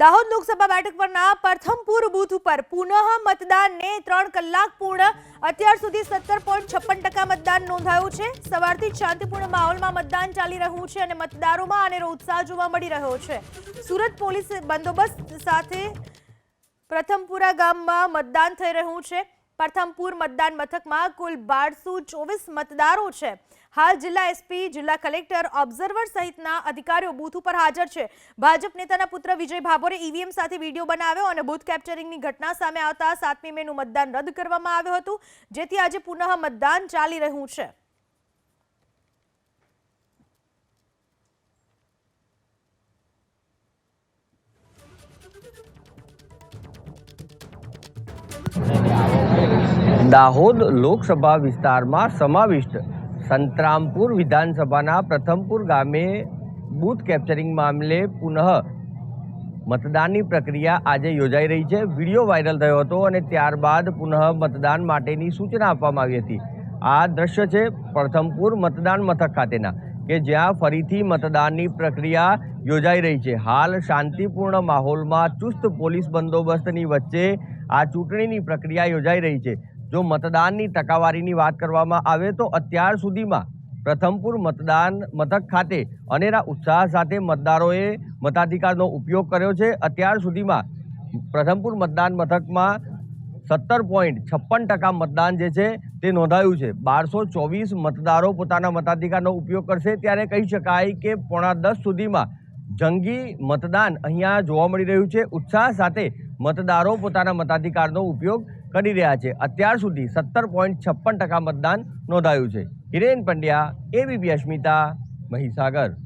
દાહોદ લોકસભા બેઠક પરના પ્રથમપુર બૂથ ઉપર પુનઃ મતદાનને ત્રણ કલાક પૂર્ણ. અત્યાર સુધી સત્તર પોઈન્ટ છપ્પન ટકા મતદાન નોંધાયું છે. સવારથી શાંતિપૂર્ણ માહોલમાં મતદાન ચાલી રહ્યું છે અને મતદારોમાં અનેરો ઉત્સાહ જોવા મળી રહ્યો છે. સુરત પોલીસ બંદોબસ્ત સાથે પ્રથમપુરા ગામમાં મતદાન થઈ રહ્યું છે. પ્રથમપુર મતદાન મથકમાં કુલ બારસો ચોવીસ મતદારો છે. હાલ જિલ્લા એસપી, જિલ્લા કલેક્ટર, ઓબ્ઝર્વર સહિતના અધિકારીઓ બૂથ ઉપર હાજર છે. ભાજપ નેતાના પુત્ર વિજય ભાભોરે ઈવીએમ સાથે વીડિયો બનાવ્યો અને બૂથ કેપ્ચરિંગની ઘટના સામે આવતા સાતમી મેનું મતદાન રદ કરવામાં આવ્યું હતું, જેથી આજે પુનઃ મતદાન ચાલી રહ્યું છે. દાહોદ લોકસભા વિસ્તારમાં સમાવિષ્ટ સંતરામપુર વિધાનસભાના પ્રથમપુર ગામે બૂથ કેપ્ચરિંગ મામલે પુનઃ મતદાનની પ્રક્રિયા આજે યોજાઈ રહી છે. વીડિયો વાયરલ થયો હતો અને ત્યારબાદ પુનઃ મતદાન માટેની સૂચના આપવામાં આવી હતી. આ દ્રશ્ય છે પ્રથમપુર મતદાન મથક ખાતેના, કે જ્યાં ફરીથી મતદાનની પ્રક્રિયા યોજાઈ રહી છે. હાલ શાંતિપૂર્ણ માહોલમાં ચુસ્ત પોલીસ બંદોબસ્તની વચ્ચે આ ચૂંટણીની પ્રક્રિયા યોજાઈ રહી છે. જો મતદાનની ટકાવારીની વાત કરવામાં આવે તો અત્યાર સુધીમાં પ્રથમપુર મતદાન મથક ખાતે અનેરા ઉત્સાહ સાથે મતદારોએ મતાધિકારનો ઉપયોગ કર્યો છે. અત્યાર સુધીમાં પ્રથમપુર મતદાન મથકમાં સત્તર પોઈન્ટ છપ્પન ટકા મતદાન જે છે તે નોંધાયું છે. બારસો ચોવીસ મતદારો પોતાના મતાધિકારનો ઉપયોગ કરશે. ત્યારે કહી શકાય કે પોણા દસ સુધીમાં જંગી મતદાન અહીંયા જોવા મળી રહ્યું છે. ઉત્સાહ સાથે મતદારો પોતાના મતાધિકારનો ઉપયોગ કરી રહ્યા છે. અત્યાર સુધી સત્તર પોઈન્ટ છપ્પન ટકા મતદાન નોંધાયું છે. હિરેન પંડ્યા એબીપી અસ્મિતા, મહીસાગર.